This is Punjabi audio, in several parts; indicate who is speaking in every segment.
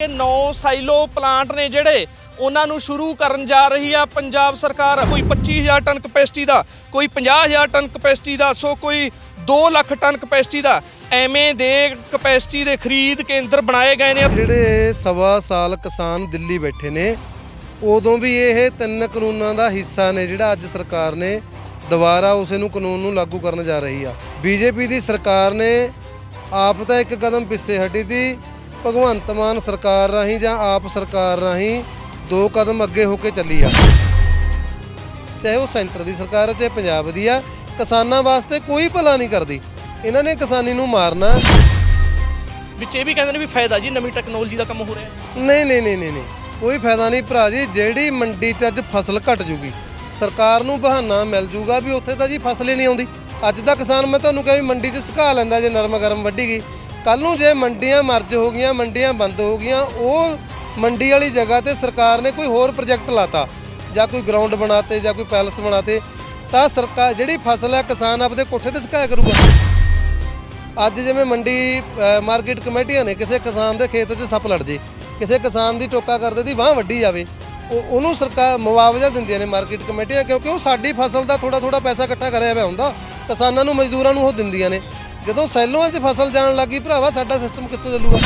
Speaker 1: ਇਹ ਨੌ ਸਾਈਲੋ ਪਲਾਂਟ ਨੇ ਜਿਹੜੇ ਉਹਨਾਂ ਨੂੰ ਸ਼ੁਰੂ ਕਰਨ ਜਾ ਰਹੀ ਆ। ਪੰਜਾਬ ਸਰਕਾਰ ਕੋਈ 25000 ਟਨ ਕਪੈਸਿਟੀ ਦਾ, ਕੋਈ 50000 ਟਨ ਕਪੈਸਿਟੀ ਦਾ, ਸੋ ਕੋਈ 2 ਲੱਖ ਟਨ ਕਪੈਸਿਟੀ ਦਾ। ਐਵੇਂ ਦੇ ਕਪੈਸਿਟੀ ਦੇ ਖਰੀਦ ਕੇਂਦਰ ਬਣਾਏ ਗਏ ਨੇ।
Speaker 2: ਜਿਹੜੇ ਸਵਾ ਸਾਲ ਕਿਸਾਨ ਦਿੱਲੀ ਬੈਠੇ ਨੇ, ਉਦੋਂ ਵੀ ਇਹ ਤਿੰਨ ਕਾਨੂੰਨਾਂ ਦਾ ਹਿੱਸਾ ਨੇ ਜਿਹੜਾ ਅੱਜ ਸਰਕਾਰ ਨੇ ਦੁਬਾਰਾ ਉਸੇ ਨੂੰ ਕਾਨੂੰਨ ਨੂੰ ਲਾਗੂ ਕਰਨ ਜਾ ਰਹੀ ਆ। ਬੀਜੇਪੀ ਦੀ ਸਰਕਾਰ ਨੇ ਆਪ ਤਾਂ ਇੱਕ ਕਦਮ ਪਿੱਛੇ ਹਟੀ ਤੀ ਭਗਵੰਤ ਮਾਨ ਸਰਕਾਰ ਰਾਹੀਂ ਜਾਂ ਆਪ ਸਰਕਾਰ ਰਾਹੀਂ ਦੋ ਕਦਮ ਅੱਗੇ ਹੋ ਕੇ ਚੱਲੀ ਆ। ਚਾਹੇ ਉਹ ਸੈਂਟਰ ਦੀ ਸਰਕਾਰ ਹੈ ਚਾਹੇ ਪੰਜਾਬ ਦੀ ਆ ਕਿਸਾਨਾਂ ਵਾਸਤੇ ਕੋਈ ਭਲਾ ਨਹੀਂ ਕਰਦੀ। ਇਹਨਾਂ ਨੇ ਕਿਸਾਨੀ ਨੂੰ ਮਾਰਨਾ।
Speaker 1: ਵਿੱਚ ਇਹ ਵੀ ਕਹਿੰਦੇ ਨੇ ਵੀ ਫਾਇਦਾ ਜੀ ਨਵੀਂ ਟੈਕਨੋਲੋਜੀ ਦਾ ਕੰਮ ਹੋ ਰਿਹਾ।
Speaker 2: ਨਹੀਂ ਨਹੀਂ ਨਹੀਂ ਨਹੀਂ। ਕੋਈ ਫਾਇਦਾ ਨਹੀਂ ਭਰਾ ਜੀ ਜਿਹੜੀ ਮੰਡੀ 'ਚ ਅੱਜ ਫਸਲ ਘਟ ਜੂਗੀ। ਸਰਕਾਰ ਨੂੰ ਬਹਾਨਾ ਮਿਲ ਜੂਗਾ ਵੀ ਉੱਥੇ ਤਾਂ ਜੀ ਫਸਲ ਹੀ ਨਹੀਂ ਆਉਂਦੀ। ਅੱਜ ਦਾ ਕਿਸਾਨ ਮੈਂ ਤੁਹਾਨੂੰ ਕਿਹਾ ਵੀ ਮੰਡੀ 'ਚ ਸੁਕਾ ਲੈਂਦਾ ਜੇ ਨਰਮ ਗਰਮ ਵੱਢੀ ਗਈ। ਕੱਲ ਨੂੰ ਜੇ ਮੰਡੀਆਂ ਮਰਜ ਹੋ ਗਈਆਂ, ਮੰਡੀਆਂ ਬੰਦ ਹੋ ਗਈਆਂ, ਉਹ ਮੰਡੀ ਵਾਲੀ ਜਗ੍ਹਾ ਤੇ ਸਰਕਾਰ ਨੇ ਕੋਈ ਹੋਰ ਪ੍ਰੋਜੈਕਟ ਲਾਤਾ, ਜਾਂ ਕੋਈ ਗਰਾਊਂਡ ਬਣਾਤੇ, ਜਾਂ ਕੋਈ ਪੈਲਸ ਬਣਾਤੇ, ਤਾਂ ਸਰਕਾਰ, ਜਿਹੜੀ ਫਸਲ ਹੈ ਕਿਸਾਨ ਆਪਦੇ ਕੋਠੇ ਤੇ ਸੁਕਾਇਆ ਕਰੂਗਾ। ਅੱਜ ਜਿਵੇਂ ਮੰਡੀ ਮਾਰਕੀਟ ਕਮੇਟੀਆਂ ਨੇ ਕਿਸੇ ਕਿਸਾਨ ਦੇ ਖੇਤ 'ਚ ਸੱਪ ਲੜ ਜੇ, ਕਿਸੇ ਕਿਸਾਨ ਦੀ ਟੋਕਾ ਕਰਦੇ ਦੀ ਵਾਹ ਵੱਢੀ ਜਾਵੇ, ਉਹ, ਉਹਨੂੰ ਸਰਕਾਰ ਮੁਆਵਜ਼ਾ ਦਿੰਦੀਆਂ ਨੇ ਮਾਰਕੀਟ ਕਮੇਟੀਆਂ, ਕਿਉਂਕਿ ਉਹ ਸਾਡੀ ਫਸਲ ਦਾ ਥੋੜਾ ਥੋੜਾ ਪੈਸਾ ਇਕੱਠਾ ਕਰਿਆ ਹੋਇਆ ਹੁੰਦਾ, ਕਿਸਾਨਾਂ ਨੂੰ ਮਜ਼ਦੂਰਾਂ ਨੂੰ ਉਹ ਦਿੰਦੀਆਂ ਨੇ। ਜਦੋਂ ਸੈਲੋਆਂ 'ਚ ਫਸਲ ਜਾਣ ਲੱਗੀ ਭਰਾਵਾ, ਸਾਡਾ ਸਿਸਟਮ ਕਿੱਥੋਂ ਚੱਲੂਗਾ?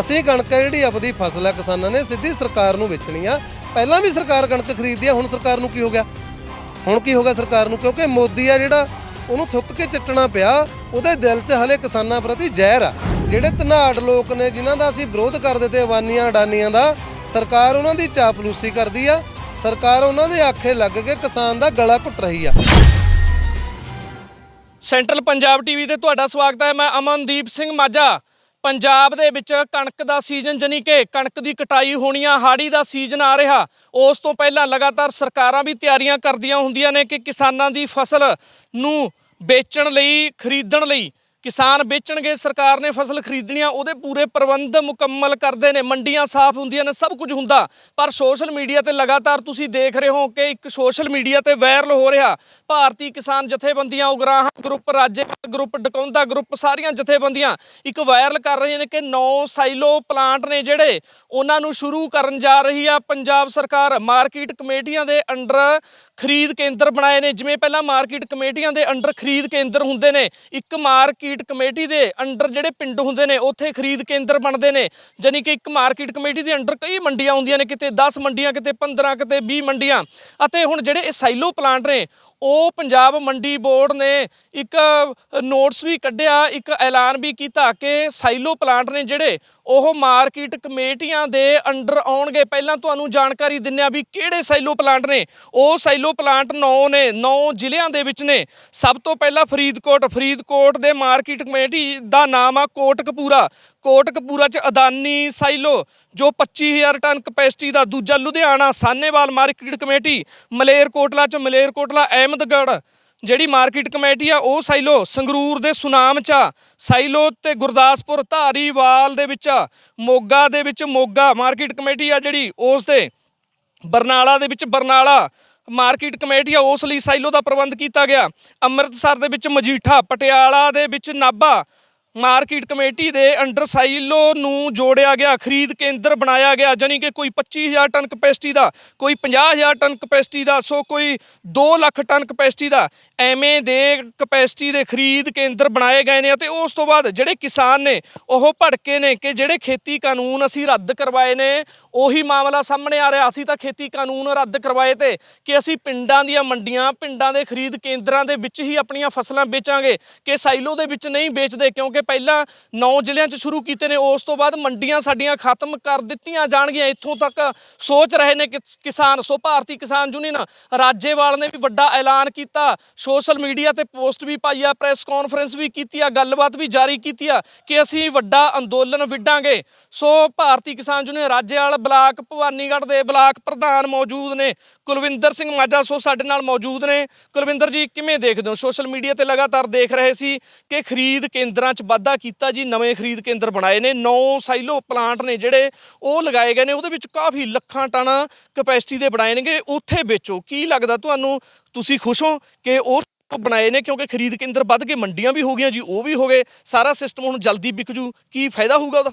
Speaker 2: ਅਸੀਂ ਕਣਕ ਹੈ ਜਿਹੜੀ ਆਪਦੀ ਫਸਲ ਹੈ ਕਿਸਾਨਾਂ ਨੇ ਸਿੱਧੀ ਸਰਕਾਰ ਨੂੰ ਵੇਚਣੀ ਆ। ਪਹਿਲਾਂ ਵੀ ਸਰਕਾਰ ਕਣਕ ਖਰੀਦਦੀ ਆ, ਹੁਣ ਸਰਕਾਰ ਨੂੰ ਕੀ ਹੋ ਗਿਆ? ਹੁਣ ਕੀ ਹੋ ਗਿਆ ਸਰਕਾਰ ਨੂੰ? ਕਿਉਂਕਿ ਮੋਦੀ ਆ ਜਿਹੜਾ, ਉਹਨੂੰ ਥੁੱਕ ਕੇ ਚੱਟਣਾ ਪਿਆ, ਉਹਦੇ ਦਿਲ 'ਚ ਹਲੇ ਕਿਸਾਨਾਂ ਪ੍ਰਤੀ ਜ਼ਹਿਰ ਆ। ਜਿਹੜੇ ਧਨਾੜ ਲੋਕ ਨੇ, ਜਿਨ੍ਹਾਂ ਦਾ ਅਸੀਂ ਵਿਰੋਧ ਕਰਦੇ ਤੇ ਅਵਾਨੀਆਂ, ਅਡਾਨੀਆਂ ਦਾ, ਸਰਕਾਰ ਉਹਨਾਂ ਦੀ ਚਾਪਲੂਸੀ ਕਰਦੀ ਆ। ਸਰਕਾਰ ਉਹਨਾਂ ਦੇ ਆਖੇ ਲੱਗ ਕੇ ਕਿਸਾਨ ਦਾ ਗਲਾ ਘੁੱਟ ਰਹੀ ਆ।
Speaker 1: ਸੈਂਟਰਲ ਪੰਜਾਬ ਟੀਵੀ ਤੇ ਤੁਹਾਡਾ ਸਵਾਗਤ ਹੈ। ਮੈਂ ਅਮਨਦੀਪ ਸਿੰਘ ਮਾਝਾ। ਪੰਜਾਬ ਦੇ ਵਿੱਚ ਕਣਕ ਦਾ ਸੀਜ਼ਨ ਜਾਨੀ ਕਿ ਕਣਕ ਦੀ ਕਟਾਈ ਹੋਣੀ ਆ ਹਾੜੀ ਦਾ ਸੀਜ਼ਨ ਆ ਰਿਹਾ। ਉਸ ਤੋਂ ਪਹਿਲਾਂ ਲਗਾਤਾਰ ਸਰਕਾਰਾਂ ਵੀ ਤਿਆਰੀਆਂ ਕਰਦੀਆਂ ਹੁੰਦੀਆਂ ਨੇ ਕਿ ਕਿਸਾਨਾਂ ਦੀ ਫਸਲ ਨੂੰ ਵੇਚਣ ਲਈ, ਖਰੀਦਣ ਲਈ ਕਿਸਾਨ ਵੇਚਣਗੇ, ਸਰਕਾਰ ਨੇ ਫਸਲ ਖਰੀਦਣੀ ਆ ਉਹਦੇ ਪੂਰੇ ਪ੍ਰਬੰਧ ਮੁਕੰਮਲ ਕਰਦੇ ਨੇ, ਮੰਡੀਆਂ ਸਾਫ਼ ਹੁੰਦੀਆਂ ਨੇ, ਸਭ ਕੁਝ ਹੁੰਦਾ। ਪਰ ਸੋਸ਼ਲ ਮੀਡੀਆ ਤੇ ਲਗਾਤਾਰ ਤੁਸੀਂ ਦੇਖ ਰਹੇ ਹੋ ਕਿ ਇੱਕ ਸੋਸ਼ਲ ਮੀਡੀਆ ਤੇ ਵਾਇਰਲ ਹੋ ਰਿਹਾ। ਭਾਰਤੀ ਕਿਸਾਨ ਜਥੇਬੰਦੀਆਂ, Ugrahan group, Rajewal group, Dakaunda group, ਸਾਰੀਆਂ ਜਥੇਬੰਦੀਆਂ ਇੱਕ ਵਾਇਰਲ ਕਰ ਰਹੀਆਂ ਨੇ ਕਿ ਨੌ ਸਾਈਲੋ ਪਲਾਂਟ ਨੇ ਜਿਹੜੇ, ਉਹਨਾਂ ਨੂੰ ਸ਼ੁਰੂ ਕਰਨ ਜਾ ਰਹੀ ਆ ਪੰਜਾਬ ਸਰਕਾਰ। ਮਾਰਕੀਟ ਕਮੇਟੀਆਂ ਦੇ ਅੰਡਰ ਖਰੀਦ ਕੇਂਦਰ ਬਣਾਏ ਨੇ। ਜਿਵੇਂ ਪਹਿਲਾਂ ਮਾਰਕੀਟ ਕਮੇਟੀਆਂ ਦੇ ਅੰਡਰ ਖਰੀਦ ਕੇਂਦਰ ਹੁੰਦੇ ਨੇ, ਇੱਕ ਮਾਰਕੀਟ ਕਮੇਟੀ ਦੇ ਅੰਡਰ ਜਿਹੜੇ ਪਿੰਡ ਹੁੰਦੇ ਨੇ, ਉੱਥੇ ਖਰੀਦ ਕੇਂਦਰ ਬਣਦੇ ਨੇ। ਜਾਨੀ ਕਿ ਇੱਕ ਮਾਰਕੀਟ ਕਮੇਟੀ ਦੇ ਅੰਡਰ ਕਈ ਮੰਡੀਆਂ ਹੁੰਦੀਆਂ ਨੇ, ਕਿਤੇ 10 ਮੰਡੀਆਂ, ਕਿਤੇ 15 ਕਿਤੇ 20 ਮੰਡੀਆਂ। ਅਤੇ ਹੁਣ ਜਿਹੜੇ ਇਹ ਸਾਈਲੋ ਪਲਾਂਟ ਨੇ ਉਹ ਪੰਜਾਬ ਮੰਡੀ ਬੋਰਡ ਨੇ ਇੱਕ ਨੋਟਸ ਵੀ ਕੱਢਿਆ, ਇੱਕ ਐਲਾਨ ਵੀ ਕੀਤਾ ਕਿ ਸਾਈਲੋ ਪਲਾਂਟ ਨੇ ਜਿਹੜੇ, ਉਹ ਮਾਰਕੀਟ ਕਮੇਟੀਆਂ ਦੇ ਅੰਡਰ ਆਉਣਗੇ। ਪਹਿਲਾਂ ਤੁਹਾਨੂੰ ਜਾਣਕਾਰੀ ਦਿੰਨੇ ਆ ਵੀ ਕਿਹੜੇ ਸਾਈਲੋ ਪਲਾਂਟ ਨੇ। ਉਹ ਸਾਈਲੋ ਪਲਾਂਟ 9 ਨੇ 9 ਜ਼ਿਲ੍ਹਿਆਂ ਦੇ ਵਿੱਚ ਨੇ। ਸਭ ਤੋਂ ਪਹਿਲਾਂ ਫਰੀਦਕੋਟ ਫਰੀਦਕੋਟ ਦੇ ਮਾਰਕੀਟ ਕਮੇਟੀ ਦਾ ਨਾਮ ਆ ਕੋਟਕਪੂਰਾ। ਕੋਟਕਪੂਰਾ ਚ ਅਦਾਨੀ ਸਾਈਲੋ, ਜੋ 25000 ਟਨ ਕਪੈਸਿਟੀ ਦਾ ਦੂਜਾ ਲੁਧਿਆਣਾ ਸਾਨੇਵਾਲ ਮਾਰਕੀਟ ਕਮੇਟੀ ਮਲੇਰਕੋਟਲਾ ਚ ਮਲੇਰਕੋਟਲਾ ਅਹਿਮਦਗੜ੍ਹ। ਜਿਹੜੀ ਮਾਰਕੀਟ ਕਮੇਟੀ ਆ, ਉਹ ਸਾਈਲੋ ਸੰਗਰੂਰ ਦੇ ਸੁਨਾਮ ਚ ਆ। ਸਾਈਲੋ ਤੇ ਗੁਰਦਾਸਪੁਰ ਧਾਰੀਵਾਲ ਦੇ ਵਿੱਚ ਮੋਗਾ ਦੇ ਵਿੱਚ ਮੋਗਾ ਮਾਰਕੀਟ ਕਮੇਟੀ ਆ ਜਿਹੜੀ, ਉਸ ਦੇ ਬਰਨਾਲਾ ਦੇ ਵਿੱਚ ਬਰਨਾਲਾ ਮਾਰਕੀਟ ਕਮੇਟੀ ਆ, ਉਸ ਲਈ ਸਾਈਲੋ ਦਾ ਪ੍ਰਬੰਧ ਕੀਤਾ ਗਿਆ। ਅੰਮ੍ਰਿਤਸਰ ਦੇ ਵਿੱਚ ਮਜੀਠਾ, ਪਟਿਆਲਾ ਦੇ ਵਿੱਚ ਨਾਭਾ ਮਾਰਕੀਟ ਕਮੇਟੀ ਦੇ ਅੰਡਰ ਸਾਈਲੋ ਨੂੰ ਜੋੜਿਆ ਗਿਆ, ਖਰੀਦ ਕੇਂਦਰ ਬਣਾਇਆ ਗਿਆ ਜਾਨੀ ਕਿ ਕੋਈ 25000 ਟਨ ਕਪੈਸਿਟੀ ਦਾ, ਕੋਈ 50000 ਟਨ ਕਪੈਸਿਟੀ ਦਾ, ਸੋ ਕੋਈ 2 ਲੱਖ ਟਨ ਕਪੈਸਿਟੀ ਦਾ, ਐਵੇਂ ਦੇ ਕਪੈਸਿਟੀ ਦੇ ਖਰੀਦ ਕੇਂਦਰ ਬਣਾਏ ਗਏ ਨੇ ਅਤੇ ਉਸ ਤੋਂ ਬਾਅਦ ਜਿਹੜੇ ਕਿਸਾਨ ਨੇ, ਉਹ ਭੜਕੇ ਨੇ ਕਿ ਜਿਹੜੇ ਖੇਤੀ ਕਾਨੂੰਨ ਅਸੀਂ ਰੱਦ ਕਰਵਾਏ ਨੇ, ਉਹੀ ਮਾਮਲਾ ਸਾਹਮਣੇ ਆ ਰਿਹਾ। ਅਸੀਂ ਤਾਂ ਖੇਤੀ ਕਾਨੂੰਨ ਰੱਦ ਕਰਵਾਏ ਤੇ ਕਿ ਅਸੀਂ ਪਿੰਡਾਂ ਦੀਆਂ ਮੰਡੀਆਂ, ਪਿੰਡਾਂ ਦੇ ਖਰੀਦ ਕੇਂਦਰਾਂ ਦੇ ਵਿੱਚ ਹੀ ਆਪਣੀਆਂ ਫਸਲਾਂ ਵੇਚਾਂਗੇ, ਕਿ ਸਾਈਲੋ ਦੇ ਵਿੱਚ ਨਹੀਂ ਵੇਚਦੇ, ਕਿਉਂਕਿ ਪਹਿਲਾਂ 9 ਜ਼ਿਲ੍ਹਿਆਂ 'ਚ ਸ਼ੁਰੂ ਕੀਤੇ ਨੇ, ਉਸ ਤੋਂ ਬਾਅਦ ਮੰਡੀਆਂ ਸਾਡੀਆਂ ਖਤਮ ਕਰ ਦਿੱਤੀਆਂ ਜਾਣਗੀਆਂ। ਇੱਥੋਂ ਤੱਕ ਸੋਚ ਰਹੇ ਨੇ ਕਿਸਾਨ, ਸੋ ਭਾਰਤੀ ਕਿਸਾਨ ਯੂਨੀਅਨ ਰਾਜੇਵਾਲ ਨੇ ਵੀ ਵੱਡਾ ਐਲਾਨ ਕੀਤਾ। ਸੋਸ਼ਲ ਮੀਡੀਆ ਤੇ ਪੋਸਟ ਵੀ ਪਾਈ ਆ, ਪ੍ਰੈਸ ਕਾਨਫਰੰਸ ਵੀ ਕੀਤੀ ਆ, ਗੱਲਬਾਤ ਵੀ ਜਾਰੀ ਕੀਤੀ ਆ ਕਿ ਅਸੀਂ ਵੱਡਾ ਅੰਦੋਲਨ ਵਿੱਢਾਂਗੇ। ਸੋ ਭਾਰਤੀ ਕਿਸਾਨ ਯੂਨੀਅਨ ਰਾਜੇਵਾਲ ਬਲਾਕ ਭਵਾਨੀਗੜ੍ਹ ਦੇ ਬਲਾਕ ਪ੍ਰਧਾਨ ਮੌਜੂਦ ਨੇ। ਕੁਲਵਿੰਦਰ ਸਿੰਘ ਮਾਝਾ ਸੋ ਸਾਡੇ ਨਾਲ ਮੌਜੂਦ ਨੇ। ਕੁਲਵਿੰਦਰ ਜੀ, ਕਿਵੇਂ ਦੇਖਦੇ ਹੋ? ਸੋਸ਼ਲ ਮੀਡੀਆ ਤੇ ਲਗਾਤਾਰ ਦੇਖ ਰਹੇ ਸੀ ਕਿ ਖਰੀਦ ਕੇਂਦਰਾਂ 'ਚ ਵਾਧਾ ਕੀਤਾ ਜੀ, ਨਵੇਂ ਖਰੀਦ ਕੇਂਦਰ ਬਣਾਏ ਨੇ 9 ਸਾਈਲੋ ਪਲਾਂਟ ਨੇ ਜਿਹੜੇ ਉਹ ਲਗਾਏ ਗਏ ਨੇ, ਉਹਦੇ ਵਿੱਚ ਕਾਫੀ ਲੱਖਾਂ ਟਨ ਕਪੈਸਿਟੀ ਦੇ ਬਣਾਏ ਨੇਗੇ, ਉੱਥੇ ਵੇਚੋ। ਕੀ ਲੱਗਦਾ ਤੁਹਾਨੂੰ? ਤੁਸੀਂ ਖੁਸ਼ ਹੋ ਕਿ ਉਹ ਬਣਾਏ ਨੇ, ਕਿਉਂਕਿ ਖਰੀਦ ਕੇਂਦਰ ਵੱਧ ਕੇ ਮੰਡੀਆਂ ਵੀ ਹੋ ਗਈਆਂ ਜੀ, ਉਹ ਵੀ ਹੋ ਗਏ, ਸਾਰਾ ਸਿਸਟਮ ਹੁਣ ਜਲਦੀ ਵਿਕ ਜੂ, ਕੀ ਫਾਇਦਾ ਹੋਊਗਾ ਉਹਦਾ?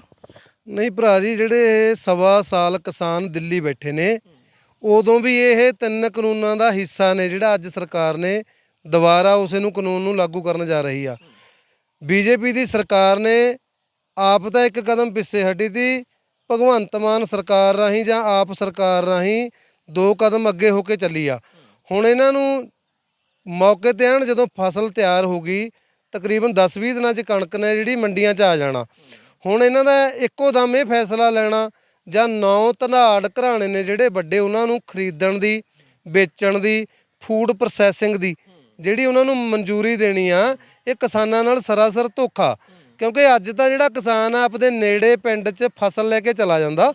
Speaker 2: ਨਹੀਂ ਭਰਾ ਜੀ, ਜਿਹੜੇ ਸਵਾ ਸਾਲ ਕਿਸਾਨ ਦਿੱਲੀ ਬੈਠੇ ਨੇ, ਉਦੋਂ ਵੀ ਇਹ ਤਿੰਨ ਕਾਨੂੰਨਾਂ ਦਾ ਹਿੱਸਾ ਨੇ, ਜਿਹੜਾ ਅੱਜ ਸਰਕਾਰ ਨੇ ਦੁਬਾਰਾ ਉਸੇ ਨੂੰ ਕਾਨੂੰਨ ਨੂੰ ਲਾਗੂ ਕਰਨ ਜਾ ਰਹੀ ਆ। ਬੀਜੇਪੀ ਦੀ ਸਰਕਾਰ ਨੇ ਆਪ ਤਾਂ ਇੱਕ ਕਦਮ ਪਿੱਛੇ ਹਟੀ ਤੀ, ਭਗਵੰਤ ਮਾਨ ਸਰਕਾਰ ਰਾਹੀਂ ਜਾਂ ਆਪ ਸਰਕਾਰ ਰਾਹੀਂ ਦੋ ਕਦਮ ਅੱਗੇ ਹੋ ਕੇ ਚੱਲੀ ਆ। ਹੁਣ ਇਹਨਾਂ ਨੂੰ ਮੌਕੇ ਤੇ ਆਣ ਜਦੋਂ ਫਸਲ ਤਿਆਰ ਹੋ ਗਈ, ਤਕਰੀਬਨ 10-20 ਦਿਨਾਂ 'ਚ ਕਣਕ ਨੇ ਜਿਹੜੀ ਮੰਡੀਆਂ 'ਚ ਆ ਜਾਣਾ। ਹੁਣ ਇਹਨਾਂ ਦਾ ਇੱਕੋ ਦਮ ਇਹ ਫੈਸਲਾ ਲੈਣਾ, ਜਾਂ ਨੌ ਧਨਾੜ ਘਰਾਣੇ ਨੇ ਜਿਹੜੇ ਵੱਡੇ ਉਹਨਾਂ ਨੂੰ ਖਰੀਦਣ ਦੀ, ਵੇਚਣ ਦੀ ਫੂਡ ਪ੍ਰੋਸੈਸਿੰਗ ਦੀ ਜਿਹੜੀ ਉਹਨਾਂ ਨੂੰ ਮਨਜ਼ੂਰੀ ਦੇਣੀ ਆ, ਇਹ ਕਿਸਾਨਾਂ ਨਾਲ ਸਰਾਸਰ ਧੋਖਾ। ਕਿਉਂਕਿ ਅੱਜ ਤਾਂ ਜਿਹੜਾ ਕਿਸਾਨ ਆ, ਆਪਦੇ ਨੇੜੇ ਪਿੰਡ 'ਚ ਫਸਲ ਲੈ ਕੇ ਚਲਾ ਜਾਂਦਾ।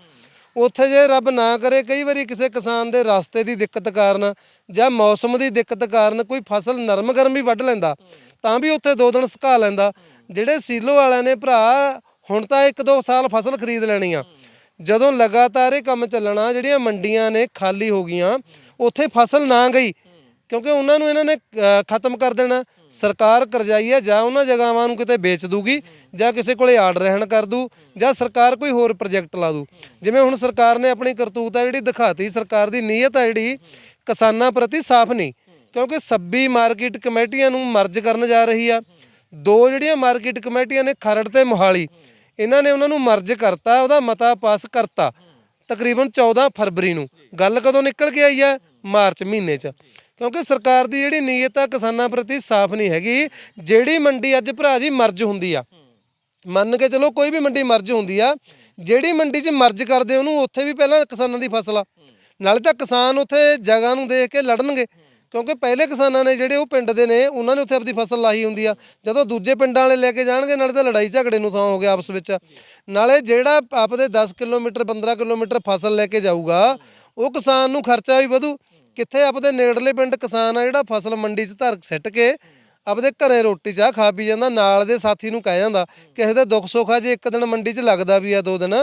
Speaker 2: ਉੱਥੇ ਜੇ ਰੱਬ ਨਾ ਕਰੇ, ਕਈ ਵਾਰੀ ਕਿਸੇ ਕਿਸਾਨ ਦੇ ਰਸਤੇ ਦੀ ਦਿੱਕਤ ਕਾਰਨ ਜਾਂ ਮੌਸਮ ਦੀ ਦਿੱਕਤ ਕਾਰਨ ਕੋਈ ਫਸਲ ਨਰਮ ਗਰਮ ਵੀ ਵੱਢ ਲੈਂਦਾ, ਤਾਂ ਵੀ ਉੱਥੇ ਦੋ ਦਿਨ ਸੁਕਾ ਲੈਂਦਾ। ਜਿਹੜੇ ਸੀਲੋ ਵਾਲਿਆਂ ਨੇ ਭਰਾ, ਹੁਣ ਤਾਂ ਇੱਕ ਦੋ ਸਾਲ ਫਸਲ ਖਰੀਦ ਲੈਣੀ ਆ। ਜਦੋਂ ਲਗਾਤਾਰ ਇਹ ਕੰਮ ਚੱਲਣਾ, ਜਿਹੜੀਆਂ ਮੰਡੀਆਂ ਨੇ ਖਾਲੀ ਹੋ ਗਈਆਂ, ਉੱਥੇ ਫਸਲ ਨਾ ਗਈ ਕਿਉਂਕਿ ਉਹਨਾਂ ਨੂੰ ਇਹਨਾਂ ਨੇ ਖਤਮ ਕਰ ਦੇਣਾ। ਸਰਕਾਰ ਕਰਜ਼ਾਈ ਹੈ, ਜਾਂ ਉਹਨਾਂ ਜਗ੍ਹਾਵਾਂ ਨੂੰ ਕਿਤੇ ਵੇਚ ਦੂਗੀ, ਜਾਂ ਕਿਸੇ ਕੋਲੇ ਆਰਡਰ ਰਹਿਣ ਕਰ ਦੂ, ਜਾਂ ਸਰਕਾਰ ਕੋਈ ਹੋਰ ਪ੍ਰੋਜੈਕਟ ਲਾ ਦੂ। ਜਿਵੇਂ ਹੁਣ ਸਰਕਾਰ ਨੇ ਆਪਣੀ ਕਰਤੂਤ ਹੈ ਜਿਹੜੀ ਦਿਖਾਤੀ, ਸਰਕਾਰ ਦੀ ਨੀਅਤ ਆ ਜਿਹੜੀ, ਕਿਸਾਨਾਂ ਪ੍ਰਤੀ ਸਾਫ਼ ਨਹੀਂ। ਕਿਉਂਕਿ 26 ਮਾਰਕੀਟ ਕਮੇਟੀਆਂ ਨੂੰ ਮਰਜ ਕਰਨ ਜਾ ਰਹੀ ਆ। ਦੋ ਜਿਹੜੀਆਂ ਮਾਰਕੀਟ ਕਮੇਟੀਆਂ ਨੇ, ਖਰੜ ਤੇ ਮੋਹਾਲੀ, ਇਹਨਾਂ ਨੇ ਉਹਨਾਂ ਨੂੰ ਮਰਜ ਕਰਤਾ, ਉਹਦਾ ਮਤਾ ਪਾਸ ਕਰਤਾ, ਤਕਰੀਬਨ 14 ਫਰਵਰੀ ਨੂੰ। ਗੱਲ ਕਦੋਂ ਨਿਕਲ ਕੇ ਆਈ ਹੈ ਮਾਰਚ ਮਹੀਨੇ 'ਚ। ਕਿਉਂਕਿ ਸਰਕਾਰ ਦੀ ਜਿਹੜੀ ਨੀਅਤ ਆ ਕਿਸਾਨਾਂ ਪ੍ਰਤੀ ਸਾਫ਼ ਨਹੀਂ ਹੈਗੀ, ਜਿਹੜੀ ਮੰਡੀ ਅੱਜ ਭਰਾ ਜੀ ਮਰਜ ਹੁੰਦੀ ਆ। ਮੰਨ ਕੇ ਚਲੋ ਕੋਈ ਵੀ ਮੰਡੀ ਮਰਜ ਹੁੰਦੀ ਆ, ਜਿਹੜੀ ਮੰਡੀ 'ਚ ਮਰਜ ਕਰਦੇ ਉਹਨੂੰ ਉੱਥੇ ਵੀ ਪਹਿਲਾਂ ਕਿਸਾਨਾਂ ਦੀ ਫਸਲ ਆ। ਨਾਲੇ ਤਾਂ ਕਿਸਾਨ ਉੱਥੇ ਜਗ੍ਹਾ ਨੂੰ ਦੇਖ ਕੇ ਲੜਨਗੇ, ਕਿਉਂਕਿ ਪਹਿਲੇ ਕਿਸਾਨਾਂ ਨੇ ਜਿਹੜੇ ਉਹ ਪਿੰਡ ਦੇ ਨੇ, ਉਹਨਾਂ ਨੇ ਉੱਥੇ ਆਪਣੀ ਫਸਲ ਲਾਹੀ ਹੁੰਦੀ ਆ। ਜਦੋਂ ਦੂਜੇ ਪਿੰਡਾਂ ਵਾਲੇ ਲੈ ਕੇ ਜਾਣਗੇ, ਨਾਲੇ ਤਾਂ ਲੜਾਈ ਝਗੜੇ ਨੂੰ ਥਾਂ ਹੋ ਗਿਆ ਆਪਸ ਵਿੱਚ। ਨਾਲੇ ਜਿਹੜਾ ਆਪਦੇ 10 ਕਿਲੋਮੀਟਰ 15 ਕਿਲੋਮੀਟਰ ਫਸਲ ਲੈ ਕੇ ਜਾਊਗਾ, ਉਹ ਕਿਸਾਨ ਨੂੰ ਖਰਚਾ ਵੀ ਵਧੂ। ਕਿੱਥੇ ਆਪਦੇ ਨੇੜਲੇ ਪਿੰਡ ਕਿਸਾਨ ਆ ਜਿਹੜਾ ਫਸਲ ਮੰਡੀ 'ਚ ਧਰ ਸਿੱਟ ਕੇ ਆਪਦੇ ਘਰੇ ਰੋਟੀ ਚਾਹ ਖਾ ਪੀ ਜਾਂਦਾ, ਨਾਲ ਦੇ ਸਾਥੀ ਨੂੰ ਕਹਿ ਜਾਂਦਾ, ਕਿਸੇ ਦਾ ਦੁੱਖ ਸੁੱਖ ਆ, ਜੇ ਇੱਕ ਦਿਨ ਮੰਡੀ 'ਚ ਲੱਗਦਾ ਵੀ ਆ ਦੋ ਦਿਨ,